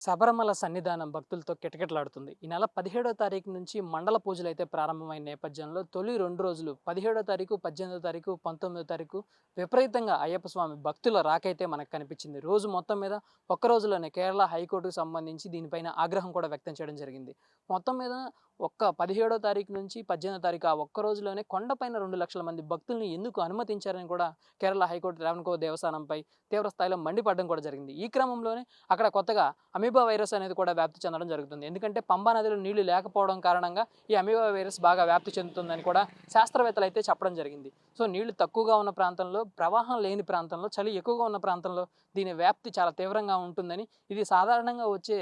శబరిమల సన్నిధానం భక్తులతో కిటకిటలాడుతుంది. ఈ నెల పదిహేడో తారీఖు నుంచి మండల పూజలు అయితే ప్రారంభమైన నేపథ్యంలో తొలి రెండు రోజులు పదిహేడో తారీఖు పద్దెనిమిదో తారీఖు పంతొమ్మిదో తారీఖు విపరీతంగా అయ్యప్ప స్వామి భక్తుల రాకైతే మనకు కనిపించింది. రోజు మొత్తం మీద ఒక్క రోజులోనే కేరళ హైకోర్టుకు సంబంధించి దీనిపైన ఆగ్రహం కూడా వ్యక్తం చేయడం జరిగింది. మొత్తం మీద ఒక్క పదిహేడో తారీఖు నుంచి పద్దెనిమిదో తారీఖు ఆ ఒక్క రోజులోనే కొండపైన రెండు లక్షల మంది భక్తుల్ని ఎందుకు అనుమతించారని కూడా కేరళ హైకోర్టు రేవన్కో దేవస్థానంపై తీవ్ర స్థాయిలో మండిపడడం కూడా జరిగింది. ఈ క్రమంలోనే అక్కడ కొత్తగా అమీబా వైరస్ అనేది కూడా వ్యాప్తి చెందడం జరుగుతుంది. ఎందుకంటే పంబా నదిలో నీళ్ళు లేకపోవడం కారణంగా ఈ అమీబా వైరస్ బాగా వ్యాప్తి చెందుతుందని కూడా శాస్త్రవేత్తలు అయితే చెప్పడం జరిగింది. సో నీళ్ళు తక్కువగా ఉన్న ప్రాంతంలో ప్రవాహం లేని ప్రాంతంలో చలి ఎక్కువగా ఉన్న ప్రాంతంలో దీని వ్యాప్తి చాలా తీవ్రంగా ఉంటుందని ఇది సాధారణంగా వచ్చే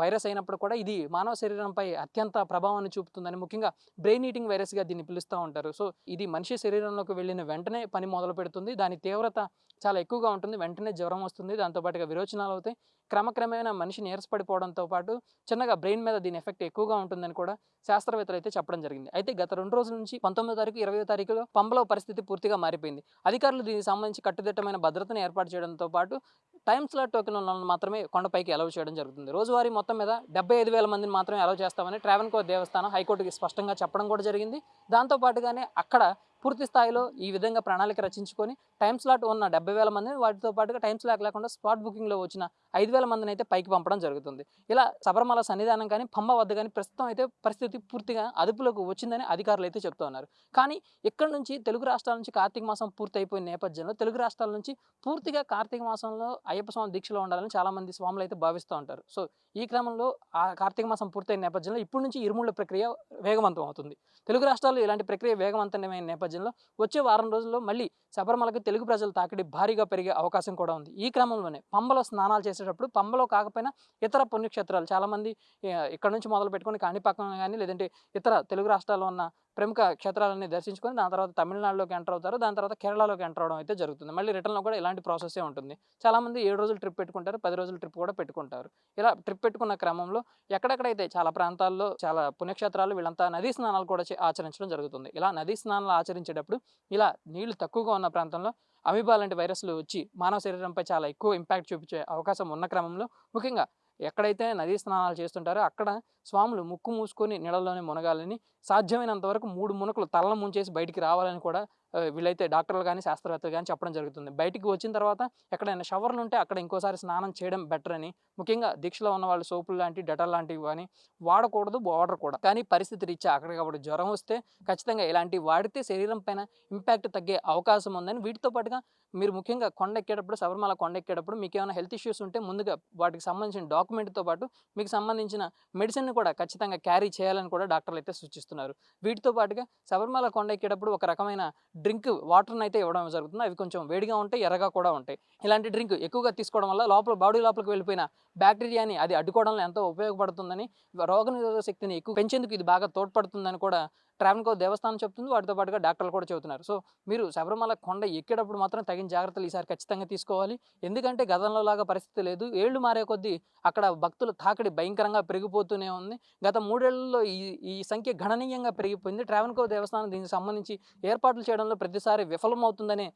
వైరస్ అయినప్పుడు కూడా ఇది మానవ శరీరంపై అత్యంత ప్రభావాన్ని చూపుతుందని ముఖ్యంగా బ్రెయిన్ ఈటింగ్ వైరస్గా దీన్ని పిలుస్తూ ఉంటారు. సో ఇది మనిషి శరీరంలోకి వెళ్ళిన వెంటనే పని మొదలు పెడుతుంది. దాని తీవ్రత చాలా ఎక్కువగా ఉంటుంది. వెంటనే జ్వరం వస్తుంది. దాంతోపాటుగా విరోచనాలు అవుతాయి. క్రమక్రమేణా మనిషి నీరసపడిపోవడంతో పాటు చిన్నగా బ్రెయిన్ మీద దీని ఎఫెక్ట్ ఎక్కువగా ఉంటుందని కూడా శాస్త్రవేత్తలు అయితే చెప్పడం జరిగింది. అయితే గత రెండు రోజుల నుంచి పంతొమ్మిదో తారీఖు ఇరవై తారీఖులో పంబలో పరిస్థితి పూర్తిగా మారిపోయింది. అధికారులు దీనికి సంబంధించి కట్టుదిట్టమైన భద్రతను ఏర్పాటు చేయడంతో పాటు టైమ్ స్లాట్ టోకెన్ ఉన్న వాళ్ళని మాత్రమే కొండపైకి అలౌ చేయడం జరుగుతుంది. రోజువారీ మొత్తం మీద డెబ్బై ఐదు వేల మందిని మాత్రమే అలౌ చేస్తామని ట్రావెన్కో దేవస్థానం హైకోర్టుకి స్పష్టంగా చెప్పడం కూడా జరిగింది. దాంతోపాటుగానే అక్కడ పూర్తి స్థాయిలో ఈ విధంగా ప్రణాళిక రచించుకొని టైం స్లాట్ ఉన్న డెబ్బై వేల మందిని వాటితో పాటుగా టైం స్లాట్ లేకుండా స్పాట్ బుకింగ్లో వచ్చిన ఐదు వేల మందిని అయితే పైకి పంపడం జరుగుతుంది. ఇలా శబరిమల సన్నిధానం కానీ పంబ వద్ద కానీ ప్రస్తుతం అయితే పరిస్థితి పూర్తిగా అదుపులోకి వచ్చిందని అధికారులు అయితే చెప్తూ ఉన్నారు. కానీ ఇక్కడ నుంచి తెలుగు రాష్ట్రాల నుంచి కార్తీక మాసం పూర్తి అయిపోయిన నేపథ్యంలో తెలుగు రాష్ట్రాల నుంచి పూర్తిగా కార్తీక మాసంలో అయ్యప్ప స్వామి దీక్షలో ఉండాలని చాలామంది స్వాములు అయితే భావిస్తూ ఉంటారు. సో ఈ క్రమంలో ఆ కార్తీక మాసం పూర్తయిన నేపథ్యంలో ఇప్పటి నుంచి ఇరుముళ్ళ ప్రక్రియ వేగవంతం అవుతుంది. తెలుగు రాష్ట్రాల్లో ఇలాంటి ప్రక్రియ వేగవంతమైన నేపథ్యం నేపథ్యంలో వచ్చే వారం రోజుల్లో మళ్ళీ శబరిమలకు తెలుగు ప్రజల తాకిడి భారీగా పెరిగే అవకాశం కూడా ఉంది. ఈ క్రమంలోనే పంబలో స్నానాలు చేసేటప్పుడు పంబలో కాకపోయినా ఇతర పుణ్యక్షేత్రాలు చాలామంది ఇక్కడ నుంచి మొదలు పెట్టుకొని కాణిపాకం కానీ లేదంటే ఇతర తెలుగు రాష్ట్రాల్లో ఉన్న ప్రముఖ క్షేత్రాలన్నీ దర్శించుకొని దాని తర్వాత తమిళనాడులోకి ఎంటర్ అవుతారు. దాని తర్వాత కేరళలోకి ఎంటర్ అవడం అయితే జరుగుతుంది. మళ్ళీ రిటర్న్లో కూడా ఇలాంటి ప్రాసెసే ఉంటుంది. చాలామంది ఏడు రోజులు ట్రిప్ పెట్టుకుంటారు పది రోజులు ట్రిప్ కూడా పెట్టుకుంటారు. ఇలా ట్రిప్ పెట్టుకున్న క్రమంలో ఎక్కడెక్కడైతే చాలా ప్రాంతాల్లో చాలా పుణ్యక్షేత్రాలు వీళ్ళంతా నదీ స్నానాలు కూడా ఆచరించడం జరుగుతుంది. ఇలా నదీ స్నానాలు ఆచరించేటప్పుడు ఇలా నీళ్ళు తక్కువగా ఉన్న ప్రాంతంలో అమీబా లాంటి వైరస్లు వచ్చి మానవ శరీరంపై చాలా ఎక్కువ ఇంపాక్ట్ చూపించే అవకాశం ఉన్న క్రమంలో ముఖ్యంగా ఎక్కడైతే నదీ స్నానాలు చేస్తుంటారో అక్కడ స్వాములు ముక్కు మూసుకొని నీళ్ళలోనే మునగాలని సాధ్యమైనంత వరకు మూడు మునకలు తలను ముంచేసి బయటికి రావాలని కూడా వీళ్ళైతే డాక్టర్లు కానీ శాస్త్రవేత్తలు కానీ చెప్పడం జరుగుతుంది. బయటికి వచ్చిన తర్వాత ఎక్కడైనా షవర్లు ఉంటే అక్కడ ఇంకోసారి స్నానం చేయడం బెటర్ అని. ముఖ్యంగా దీక్షలో ఉన్న వాళ్ళు సోపులు లాంటి డెటల్ లాంటివి కానీ వాడకూడదు వాడరు కూడా. కానీ పరిస్థితి రీత్యా అక్కడికప్పుడు జ్వరం వస్తే ఖచ్చితంగా ఇలాంటివి వాడితే శరీరం పైన ఇంపాక్ట్ తగ్గే అవకాశం ఉందని. వీటితో పాటుగా మీరు ముఖ్యంగా కొండ ఎక్కేటప్పుడు శబరిమల కొండ ఎక్కేటప్పుడు మీకు ఏమైనా హెల్త్ ఇష్యూస్ ఉంటే ముందుగా వాటికి సంబంధించిన డాక్యుమెంట్తో పాటు మీకు సంబంధించిన మెడిసిన్ కూడా ఖచ్చితంగా క్యారీ చేయాలని కూడా డాక్టర్లు అయితే సూచిస్తున్నారు. వీటితో పాటుగా శబరిమల కొండ ఎక్కేటప్పుడు ఒక రకమైన డ్రింక్ వాటర్ని అయితే ఇవ్వడం జరుగుతుంది. అవి కొంచెం వేడిగా ఉంటాయి ఎర్రగా కూడా ఉంటాయి. ఇలాంటి డ్రింక్ ఎక్కువగా తీసుకోవడం వల్ల లోపల బాడీ లోపలికి వెళ్ళిపోయిన బ్యాక్టీరియాని అది అడ్డుకోవడంలో ఎంతో ఉపయోగపడుతుందని రోగనిరోధక శక్తిని ఎక్కువ పెంచేందుకు ఇది బాగా తోడ్పడుతుందని కూడా ట్రావెన్కో దేవస్థానం చెప్తుంది వాటితో పాటుగా డాక్టర్లు కూడా చెబుతున్నారు. సో మీరు శబరిమల కొండ ఎక్కేటప్పుడు మాత్రం తగిన జాగ్రత్తలు ఈసారి ఖచ్చితంగా తీసుకోవాలి. ఎందుకంటే గతంలో లాగా పరిస్థితి లేదు. ఏళ్ళు మారే కొద్దీ అక్కడ భక్తుల తాకిడి భయంకరంగా పెరిగిపోతూనే ఉంది. గత మూడేళ్ళలో ఈ ఈ సంఖ్య గణనీయంగా పెరిగిపోయింది. ట్రావెన్కో దేవస్థానం దీనికి సంబంధించి ఏర్పాట్లు చేయడంలో ప్రతిసారి విఫలమవుతుందని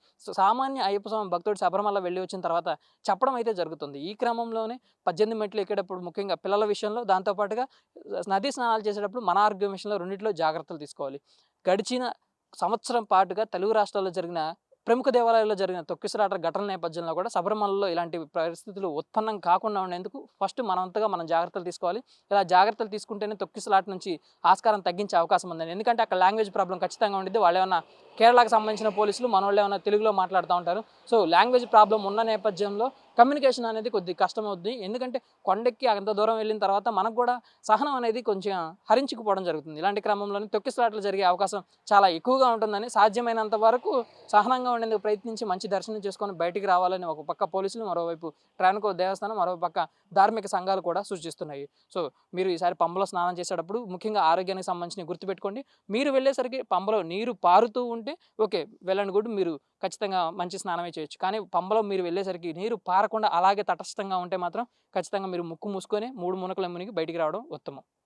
సామాన్య అయ్యప్ప స్వామి భక్తుడు శబరిమల వెళ్ళి వచ్చిన తర్వాత చెప్పడం అయితే జరుగుతుంది. ఈ క్రమంలోనే పద్దెనిమిది మెట్లు ఎక్కేటప్పుడు ముఖ్యంగా పిల్లల విషయంలో దాంతోపాటుగా నదీ స్నానాలు చేసేటప్పుడు మన ఆరోగ్యం విషయంలో రెండింటిలో జాగ్రత్తలు తీసుకోవాలి గడిచిన సంవత్సరం పాటుగా తెలుగు రాష్ట్రాల్లో జరిగిన ప్రముఖ దేవాలయాల్లో జరిగిన తొక్కిసలాట ఘటన నేపథ్యంలో కూడా శబరిమలలో ఇలాంటి పరిస్థితులు ఉత్పన్నం కాకుండా ఉండేందుకు ఫస్ట్ మనంతగా మనం జాగ్రత్తలు తీసుకోవాలి. ఇలా జాగ్రత్తలు తీసుకుంటేనే తొక్కిసలాట నుంచి ఆస్కారం తగ్గించే అవకాశం ఉందండి. ఎందుకంటే అక్కడ లాంగ్వేజ్ ప్రాబ్లం ఖచ్చితంగా ఉండేది వాళ్ళు కేరళకు సంబంధించిన పోలీసులు మన వాళ్ళు ఏమైనా తెలుగులో మాట్లాడుతూ ఉంటారు. సో లాంగ్వేజ్ ప్రాబ్లం ఉన్న నేపథ్యంలో కమ్యూనికేషన్ అనేది కొద్దిగా కష్టం ఎందుకంటే కొండెక్కి అంత దూరం వెళ్ళిన తర్వాత మనకు కూడా సహనం అనేది కొంచెం హరించుకుపోవడం జరుగుతుంది. ఇలాంటి క్రమంలోనే తొక్కిసలాటలు జరిగే అవకాశం చాలా ఎక్కువగా ఉంటుందని సాధ్యమైనంత వరకు సహనంగా ఉండేందుకు ప్రయత్నించి మంచి దర్శనం చేసుకొని బయటికి రావాలని ఒక పక్క పోలీసులు మరోవైపు ట్రాన్కో దేవస్థానం మరో పక్క ధార్మిక సంఘాలు కూడా సూచిస్తున్నాయి సో మీరు ఈసారి పంబలో స్నానం చేసేటప్పుడు ముఖ్యంగా ఆరోగ్యానికి సంబంధించి గుర్తుపెట్టుకోండి. మీరు వెళ్ళేసరికి పంబలో నీరు పారుతూ ఉంటే ఓకే వెళ్ళండి కూడా మీరు ఖచ్చితంగా మంచి స్నానమే చేయొచ్చు. కానీ పంబలో మీరు వెళ్ళేసరికి నీరు పారకుండా అలాగే తటస్థంగా ఉంటే మాత్రం ఖచ్చితంగా మీరు ముక్కు మూసుకొని మూడు మునకల మునిగి బయటికి రావడం ఉత్తమం.